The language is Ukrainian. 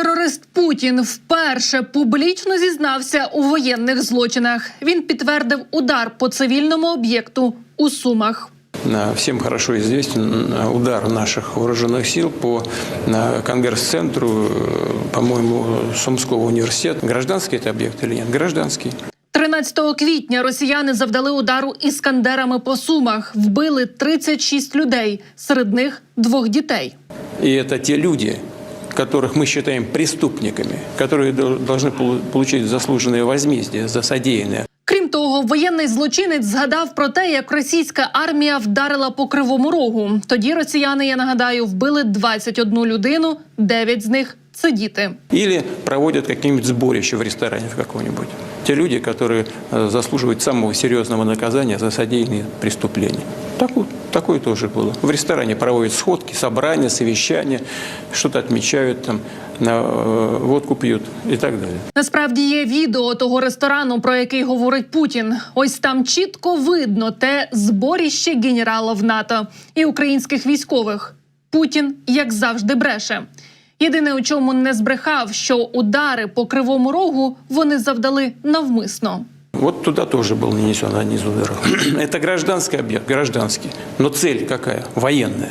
Терорист Путін вперше публічно зізнався у воєнних злочинах. Він підтвердив удар по цивільному об'єкту у Сумах. На- Всем хорошо известен э, удар наших вооруженных сил по на Конгресс-центру, э, по-моему, Сумского университета. Гражданский это объект или нет? Гражданский. 13 квітня росіяни завдали удару іскандерами по Сумах, вбили 36 людей, серед них двох дітей. И это те люди, которых мы считаем преступниками, которые дол- должны полу- получить заслуженное возмездие за содеянное. Крім того, воєнний злочинець згадав про те, як російська армія вдарила по кривому рогу. Тоді росіяни, я нагадаю, вбили 21 людину, 9 з них це діти. Или проводят какие-нибудь сборища в ресторане в каком-нибудь. Те люди, которые э, заслуживают самого серьезного наказания за содеянные преступления. Такое, такое тоже было. В ресторане проводят сходки, собрания, совещания, что-то отмечают, там, на, э, водку пьют и так далее. Насправді є відео того ресторану, про який говорить Путін. Ось там чітко видно те зборіще генералів НАТО і українських військових. Путін, як завжди, бреше. Єдине, у чому не збрехав, що удари по кривому рогу вони завдали навмисно. Вот туда тоже был нанесен один из ударов. Это гражданский объект, гражданский. Но цель какая? Военная.